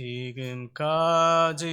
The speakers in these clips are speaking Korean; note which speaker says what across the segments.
Speaker 1: 지금까지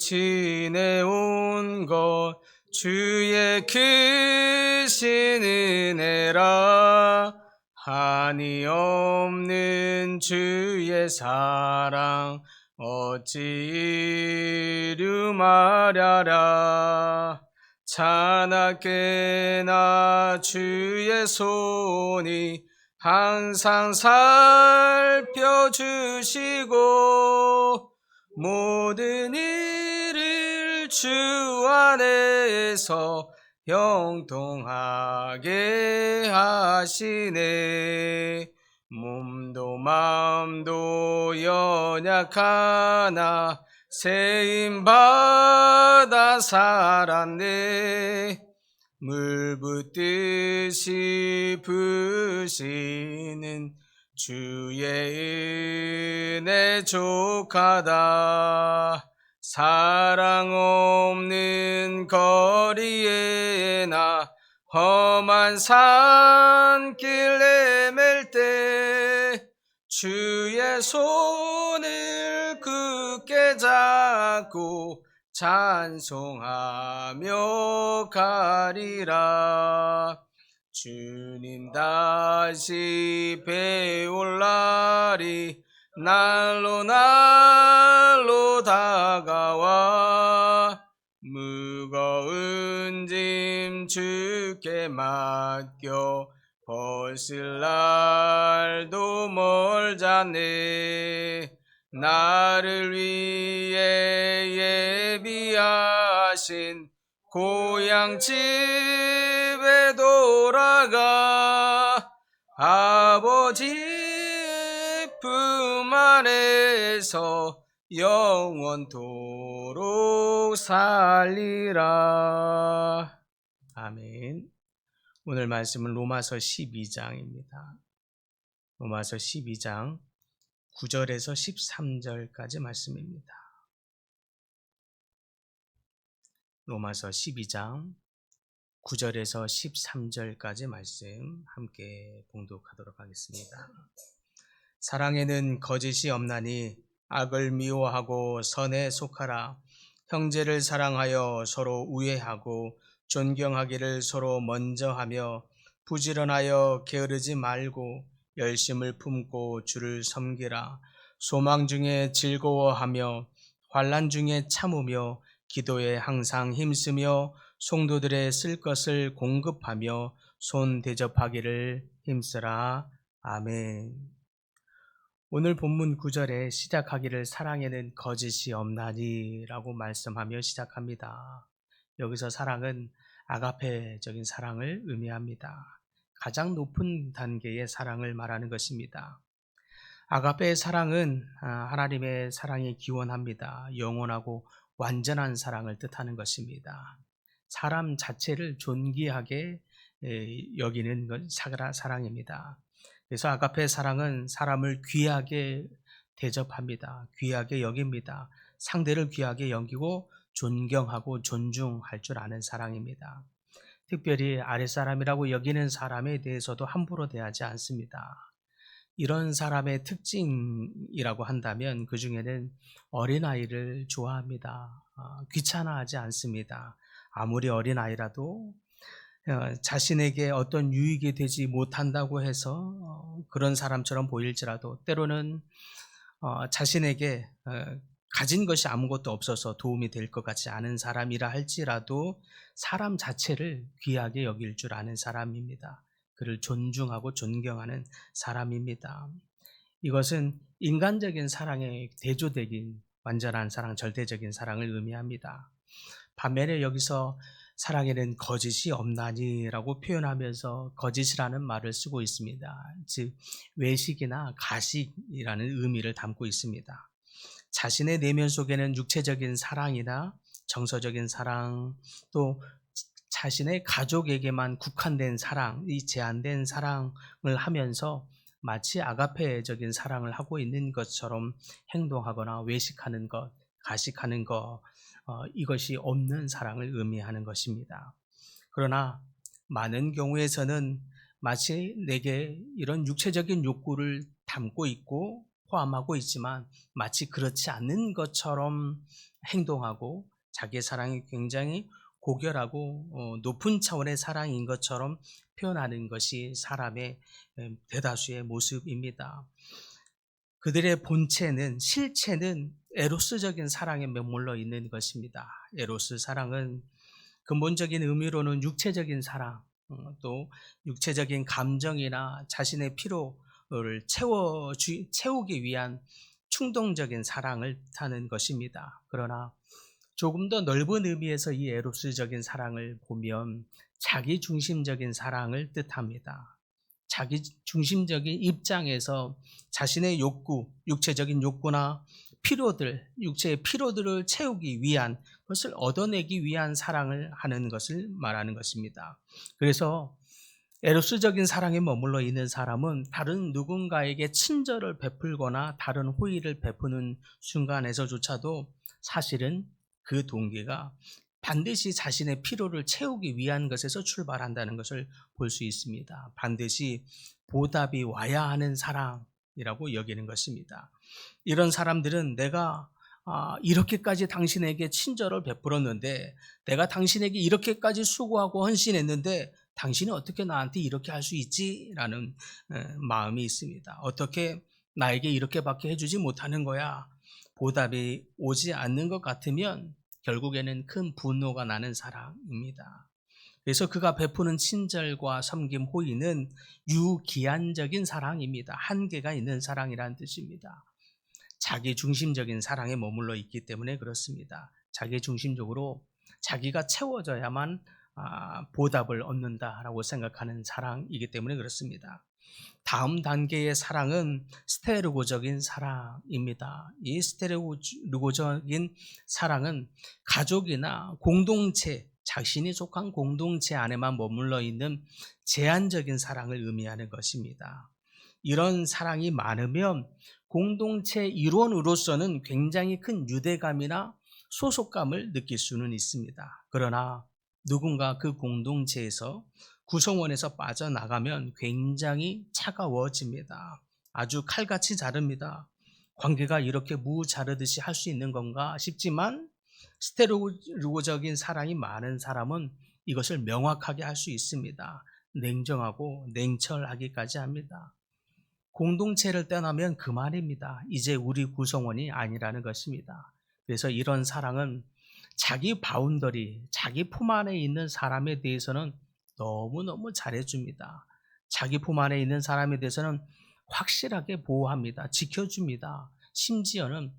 Speaker 1: 지내온 것 주의 크신 은혜라. 한이 없는 주의 사랑 어찌 이루마랴라 찬하게나 주의 손이 항상 살펴주시고 모든 일을 주 안에서 형통하게 하시네. 몸도 마음도 연약하나 세임 받아 살았네 물 붓듯이 부시는 주의 은혜 족하다. 사랑 없는 거리에 나 험한 산길 내맬 때 주의 손을 굳게 잡고 찬송하며 가리라. 주님 다시 배올 날이 날로 날로 다가와. 무거운 짐 주께 맡겨 벗을 날도 멀잖네 나를 위해 예비하신 고향 집에 돌아가 아버지의 품 안에서 영원토록 살리라. 아멘. 오늘 말씀은 로마서 12장입니다. 로마서 12장 9절에서 13절까지 말씀입니다. 로마서 12장 9절에서 13절까지 말씀 함께 봉독하도록 하겠습니다. 사랑에는 거짓이 없나니 악을 미워하고 선에 속하라. 형제를 사랑하여 서로 우애하고 존경하기를 서로 먼저 하며 부지런하여 게으르지 말고 열심을 품고 주를 섬기라. 소망 중에 즐거워하며 환란 중에 참으며 기도에 항상 힘쓰며 성도들의 쓸 것을 공급하며 손 대접하기를 힘쓰라. 아멘. 오늘 본문 9절에 시작하기를 사랑에는 거짓이 없나니라고 말씀하며 시작합니다. 여기서 사랑은 아가페적인 사랑을 의미합니다. 가장 높은 단계의 사랑을 말하는 것입니다. 아가페의 사랑은 아, 하나님의 사랑이 기원합니다. 영원하고 완전한 사랑을 뜻하는 것입니다. 사람 자체를 존귀하게 여기는 것 사랑입니다. 그래서 아가페의 사랑은 사람을 귀하게 대접합니다. 귀하게 여깁니다. 상대를 귀하게 여기고 존경하고 존중할 줄 아는 사랑입니다. 특별히 아랫사람이라고 여기는 사람에 대해서도 함부로 대하지 않습니다. 이런 사람의 특징이라고 한다면 그 중에는 어린아이를 좋아합니다. 어, 귀찮아하지 않습니다. 아무리 어린아이라도 어, 자신에게 어떤 유익이 되지 못한다고 해서 어, 그런 사람처럼 보일지라도 때로는 어, 자신에게 어, 가진 것이 아무것도 없어서 도움이 될 것 같지 않은 사람이라 할지라도 사람 자체를 귀하게 여길 줄 아는 사람입니다. 그를 존중하고 존경하는 사람입니다. 이것은 인간적인 사랑의 대조적인 완전한 사랑, 절대적인 사랑을 의미합니다. 반면에 여기서 사랑에는 거짓이 없나니라고 표현하면서 거짓이라는 말을 쓰고 있습니다. 즉 외식이나 가식이라는 의미를 담고 있습니다. 자신의 내면 속에는 육체적인 사랑이나 정서적인 사랑 또 자신의 가족에게만 국한된 사랑, 이 제한된 사랑을 하면서 마치 아가페적인 사랑을 하고 있는 것처럼 행동하거나 외식하는 것, 가식하는 것, 어, 이것이 없는 사랑을 의미하는 것입니다. 그러나 많은 경우에서는 마치 내게 이런 육체적인 욕구를 담고 있고 포함하고 있지만 마치 그렇지 않는 것처럼 행동하고 자기의 사랑이 굉장히 고결하고 어, 높은 차원의 사랑인 것처럼 표현하는 것이 사람의 대다수의 모습입니다. 그들의 본체는 실체는 에로스적인 사랑에 머물러 있는 것입니다. 에로스 사랑은 근본적인 의미로는 육체적인 사랑, 어, 또 육체적인 감정이나 자신의 피로 를 채워 채우기 위한 충동적인 사랑을 타는 것입니다. 그러나 조금 더 넓은 의미에서 이 에로스적인 사랑을 보면 자기 중심적인 사랑을 뜻합니다. 자기 중심적인 입장에서 자신의 욕구, 육체적인 욕구나 필요들, 육체의 필요들을 채우기 위한 것을 얻어내기 위한 사랑을 하는 것을 말하는 것입니다. 그래서 에로스적인 사랑에 머물러 있는 사람은 다른 누군가에게 친절을 베풀거나 다른 호의를 베푸는 순간에서조차도 사실은 그 동기가 반드시 자신의 필요를 채우기 위한 것에서 출발한다는 것을 볼 수 있습니다. 반드시 보답이 와야 하는 사랑이라고 여기는 것입니다. 이런 사람들은 내가 아, 이렇게까지 당신에게 친절을 베풀었는데 내가 당신에게 이렇게까지 수고하고 헌신했는데 당신이 어떻게 나한테 이렇게 할 수 있지? 라는 마음이 있습니다. 어떻게 나에게 이렇게밖에 해주지 못하는 거야? 보답이 오지 않는 것 같으면 결국에는 큰 분노가 나는 사랑입니다. 그래서 그가 베푸는 친절과 섬김, 호의는 유기한적인 사랑입니다. 한계가 있는 사랑이라는 뜻입니다. 자기 중심적인 사랑에 머물러 있기 때문에 그렇습니다. 자기 중심적으로 자기가 채워져야만 아, 보답을 얻는다라고 생각하는 사랑이기 때문에 그렇습니다. 다음 단계의 사랑은 스테르고적인 사랑입니다. 이 스테르고적인 사랑은 가족이나 공동체, 자신이 속한 공동체 안에만 머물러 있는 제한적인 사랑을 의미하는 것입니다. 이런 사랑이 많으면 공동체 일원으로서는 굉장히 큰 유대감이나 소속감을 느낄 수는 있습니다. 그러나 누군가 그 공동체에서 구성원에서 빠져나가면 굉장히 차가워집니다. 아주 칼같이 자릅니다. 관계가 이렇게 무 자르듯이 할 수 있는 건가 싶지만 스테로적인 사랑이 많은 사람은 이것을 명확하게 할 수 있습니다. 냉정하고 냉철하기까지 합니다. 공동체를 떠나면 그만입니다. 이제 우리 구성원이 아니라는 것입니다. 그래서 이런 사랑은 자기 바운더리, 자기 품 안에 있는 사람에 대해서는 너무너무 잘해줍니다. 자기 품 안에 있는 사람에 대해서는 확실하게 보호합니다. 지켜줍니다. 심지어는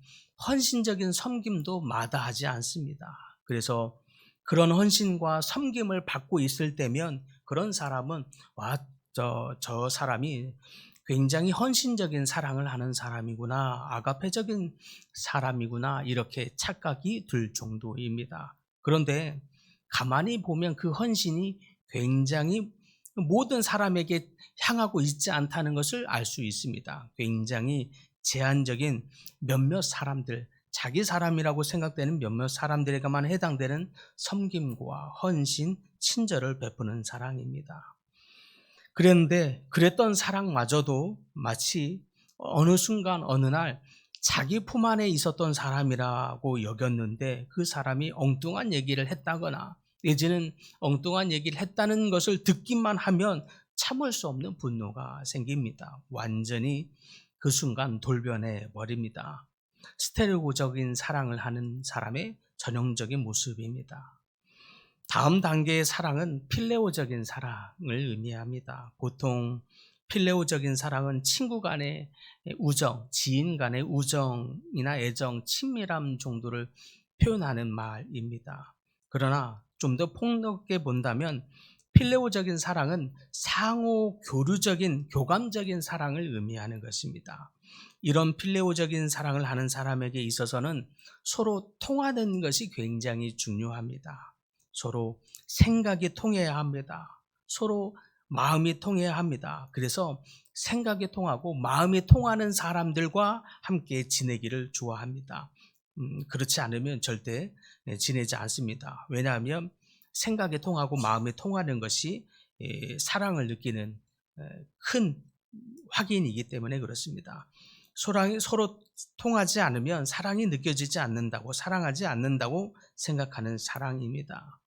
Speaker 1: 헌신적인 섬김도 마다하지 않습니다. 그래서 그런 헌신과 섬김을 받고 있을 때면 그런 사람은 와, 저, 저 사람이 굉장히 헌신적인 사랑을 하는 사람이구나, 아가페적인 사람이구나, 이렇게 착각이 들 정도입니다. 그런데 가만히 보면 그 헌신이 굉장히 모든 사람에게 향하고 있지 않다는 것을 알 수 있습니다. 굉장히 제한적인 몇몇 사람들, 자기 사람이라고 생각되는 몇몇 사람들에게만 해당되는 섬김과 헌신, 친절을 베푸는 사랑입니다. 그런데 그랬던 사랑마저도 마치 어느 순간 어느 날 자기 품 안에 있었던 사람이라고 여겼는데 그 사람이 엉뚱한 얘기를 했다거나 내지는 엉뚱한 얘기를 했다는 것을 듣기만 하면 참을 수 없는 분노가 생깁니다. 완전히 그 순간 돌변해 버립니다. 스테레오적인 사랑을 하는 사람의 전형적인 모습입니다. 다음 단계의 사랑은 필레오적인 사랑을 의미합니다. 보통 필레오적인 사랑은 친구 간의 우정, 지인 간의 우정이나 애정, 친밀함 정도를 표현하는 말입니다. 그러나 좀 더 폭넓게 본다면 필레오적인 사랑은 상호 교류적인 교감적인 사랑을 의미하는 것입니다. 이런 필레오적인 사랑을 하는 사람에게 있어서는 서로 통하는 것이 굉장히 중요합니다. 서로 생각이 통해야 합니다. 서로 마음이 통해야 합니다. 그래서 생각이 통하고 마음이 통하는 사람들과 함께 지내기를 좋아합니다. 음, 그렇지 않으면 절대 네, 지내지 않습니다. 왜냐하면 생각이 통하고 마음이 통하는 것이 예, 사랑을 느끼는 큰 확인이기 때문에 그렇습니다. 소랑이 서로 통하지 않으면 사랑이 느껴지지 않는다고 사랑하지 않는다고 생각하는 사랑입니다.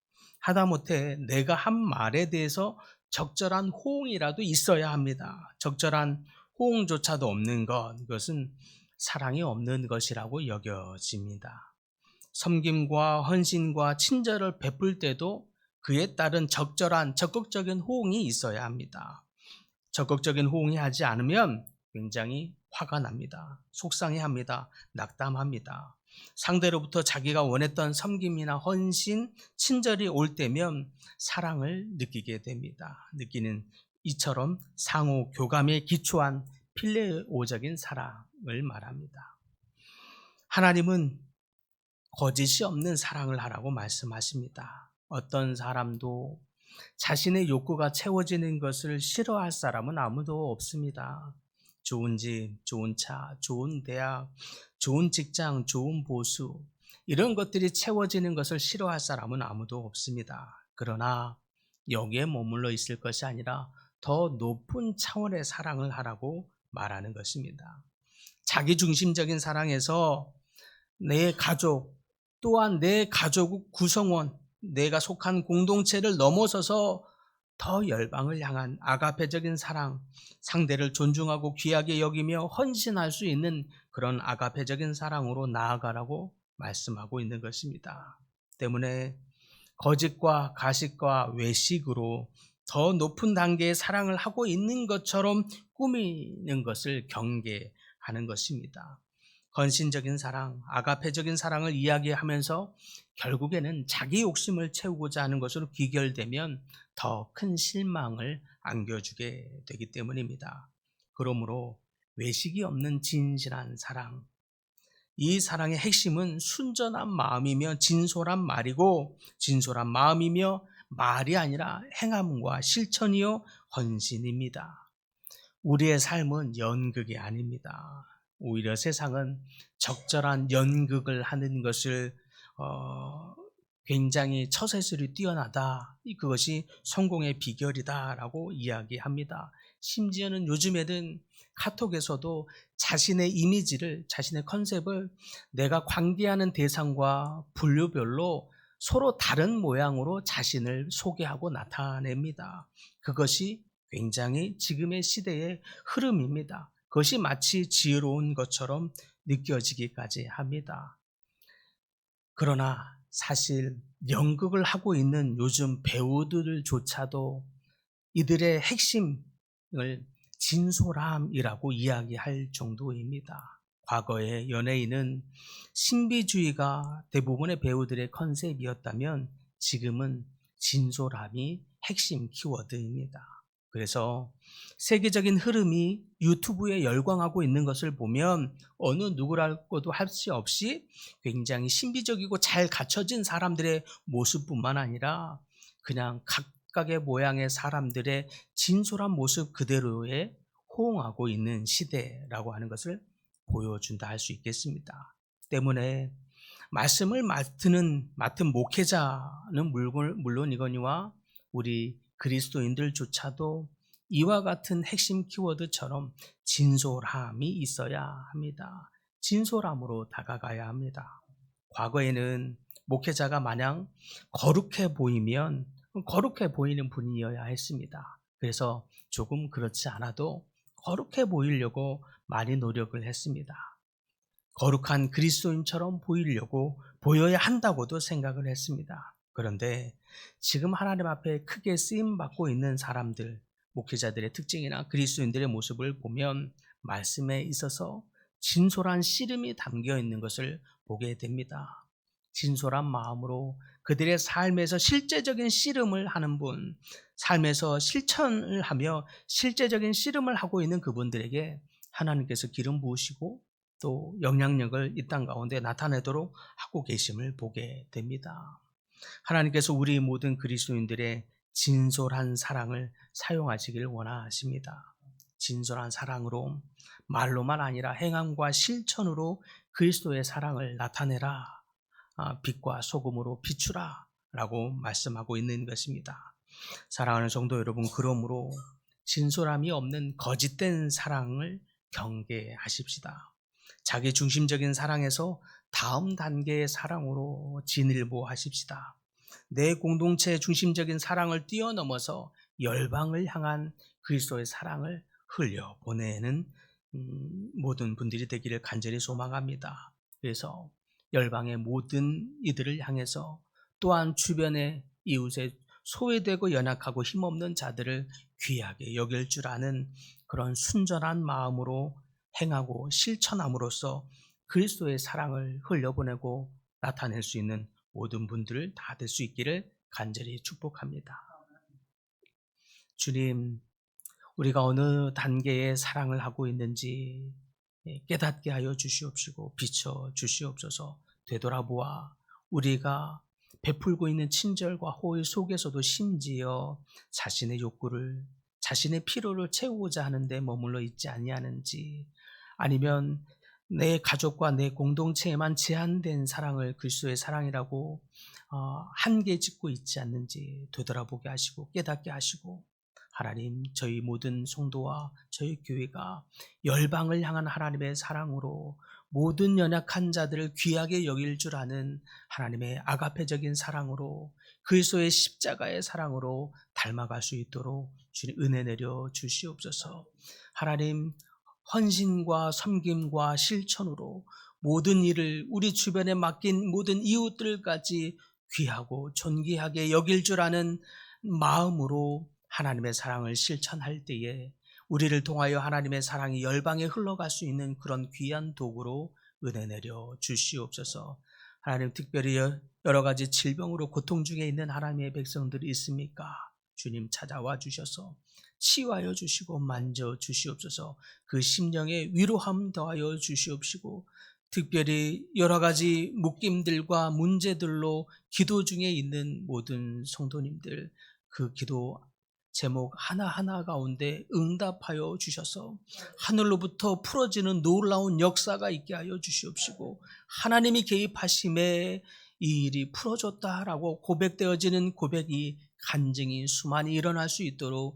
Speaker 1: 하다못해 내가 한 말에 대해서 적절한 호응이라도 있어야 합니다. 적절한 호응조차도 없는 것, 그것은 사랑이 없는 것이라고 여겨집니다. 섬김과 헌신과 친절을 베풀 때도 그에 따른 적절한 적극적인 호응이 있어야 합니다. 적극적인 호응이 하지 않으면 굉장히 화가 납니다. 속상해 합니다. 낙담합니다. 상대로부터 자기가 원했던 섬김이나 헌신, 친절이 올 때면 사랑을 느끼게 됩니다. 느끼는 이처럼 상호 교감에 기초한 필레오적인 사랑을 말합니다. 하나님은 거짓이 없는 사랑을 하라고 말씀하십니다. 어떤 사람도 자신의 욕구가 채워지는 것을 싫어할 사람은 아무도 없습니다. 좋은 집, 좋은 차, 좋은 대학, 좋은 직장, 좋은 보수, 이런 것들이 채워지는 것을 싫어할 사람은 아무도 없습니다. 그러나 여기에 머물러 있을 것이 아니라 더 높은 차원의 사랑을 하라고 말하는 것입니다. 자기 중심적인 사랑에서 내 가족, 또한 내 가족 구성원, 내가 속한 공동체를 넘어서서 더 열방을 향한 아가페적인 사랑, 상대를 존중하고 귀하게 여기며 헌신할 수 있는 그런 아가페적인 사랑으로 나아가라고 말씀하고 있는 것입니다. 때문에 거짓과 가식과 외식으로 더 높은 단계의 사랑을 하고 있는 것처럼 꾸미는 것을 경계하는 것입니다. 헌신적인 사랑, 아가페적인 사랑을 이야기하면서 결국에는 자기 욕심을 채우고자 하는 것으로 귀결되면 더 큰 실망을 안겨주게 되기 때문입니다. 그러므로 외식이 없는 진실한 사랑. 이 사랑의 핵심은 순전한 마음이며 진솔한 말이고 진솔한 마음이며 말이 아니라 행함과 실천이요 헌신입니다. 우리의 삶은 연극이 아닙니다. 오히려 세상은 적절한 연극을 하는 것을 어, 굉장히 처세술이 뛰어나다. 그것이 성공의 비결이다라고 이야기합니다. 심지어는 요즘에는 카톡에서도 자신의 이미지를, 자신의 컨셉을 내가 관계하는 대상과 분류별로 서로 다른 모양으로 자신을 소개하고 나타냅니다. 그것이 굉장히 지금의 시대의 흐름입니다. 그것이 마치 지혜로운 것처럼 느껴지기까지 합니다. 그러나 사실 연극을 하고 있는 요즘 배우들조차도 이들의 핵심을 진솔함이라고 이야기할 정도입니다. 과거의 연예인은 신비주의가 대부분의 배우들의 컨셉이었다면 지금은 진솔함이 핵심 키워드입니다. 그래서 세계적인 흐름이 유튜브에 열광하고 있는 것을 보면 어느 누구라고도 할 수 없이 굉장히 신비적이고 잘 갖춰진 사람들의 모습뿐만 아니라 그냥 각각의 모양의 사람들의 진솔한 모습 그대로에 호응하고 있는 시대라고 하는 것을 보여준다 할 수 있겠습니다. 때문에 말씀을 맡는 맡은 목회자는 물론 이거니와 우리 그리스도인들조차도 이와 같은 핵심 키워드처럼 진솔함이 있어야 합니다. 진솔함으로 다가가야 합니다. 과거에는 목회자가 마냥 거룩해 보이면 거룩해 보이는 분이어야 했습니다. 그래서 조금 그렇지 않아도 거룩해 보이려고 많이 노력을 했습니다. 거룩한 그리스도인처럼 보이려고 보여야 한다고도 생각을 했습니다. 그런데 지금 하나님 앞에 크게 쓰임 받고 있는 사람들, 목회자들의 특징이나 그리스도인들의 모습을 보면 말씀에 있어서 진솔한 씨름이 담겨 있는 것을 보게 됩니다. 진솔한 마음으로 그들의 삶에서 실제적인 씨름을 하는 분, 삶에서 실천을 하며 실제적인 씨름을 하고 있는 그분들에게 하나님께서 기름 부으시고 또 영향력을 이 땅 가운데 나타내도록 하고 계심을 보게 됩니다. 하나님께서 우리 모든 그리스도인들의 진솔한 사랑을 사용하시기를 원하십니다. 진솔한 사랑으로 말로만 아니라 행함과 실천으로 그리스도의 사랑을 나타내라. 아, 빛과 소금으로 비추라. 라고 말씀하고 있는 것입니다. 사랑하는 성도 여러분, 그러므로 진솔함이 없는 거짓된 사랑을 경계하십시다. 자기 중심적인 사랑에서 다음 단계의 사랑으로 진일보하십시다. 내 공동체 중심적인 사랑을 뛰어넘어서 열방을 향한 그리스도의 사랑을 흘려 보내는 음, 모든 분들이 되기를 간절히 소망합니다. 그래서 열방의 모든 이들을 향해서 또한 주변의 이웃의 소외되고 연약하고 힘없는 자들을 귀하게 여길 줄 아는 그런 순전한 마음으로 행하고 실천함으로써 그리스도의 사랑을 흘려보내고 나타낼 수 있는 모든 분들을 다 될 수 있기를 간절히 축복합니다. 주님, 우리가 어느 단계의 사랑을 하고 있는지 깨닫게 하여 주시옵시고 비춰 주시옵소서 되돌아보아 우리가 베풀고 있는 친절과 호의 속에서도 심지어 자신의 욕구를 자신의 필요를 채우고자 하는데 머물러 있지 아니하는지 아니면 내 가족과 내 공동체에만 제한된 사랑을 그리스도의 사랑이라고 어, 한계 짓고 있지 않는지 되돌아보게 하시고 깨닫게 하시고 하나님 저희 모든 성도와 저희 교회가 열방을 향한 하나님의 사랑으로 모든 연약한 자들을 귀하게 여길 줄 아는 하나님의 아가페적인 사랑으로 그리스도의 십자가의 사랑으로 닮아갈 수 있도록 주님 은혜 내려 주시옵소서. 하나님 헌신과 섬김과 실천으로 모든 일을 우리 주변에 맡긴 모든 이웃들까지 귀하고 존귀하게 여길 줄 아는 마음으로 하나님의 사랑을 실천할 때에 우리를 통하여 하나님의 사랑이 열방에 흘러갈 수 있는 그런 귀한 도구로 은혜 내려 주시옵소서. 하나님 특별히 여러 가지 질병으로 고통 중에 있는 하나님의 백성들이 있습니까? 주님 찾아와 주셔서 치유하여 주시고 만져 주시옵소서. 그 심령에 위로함 더하여 주시옵시고 특별히 여러 가지 묶임들과 문제들로 기도 중에 있는 모든 성도님들 그 기도 제목 하나하나 가운데 응답하여 주셔서 하늘로부터 풀어지는 놀라운 역사가 있게 하여 주시옵시고 하나님이 개입하심에 이 일이 풀어졌다라고 고백되어지는 고백이 간증이 수많이 일어날 수 있도록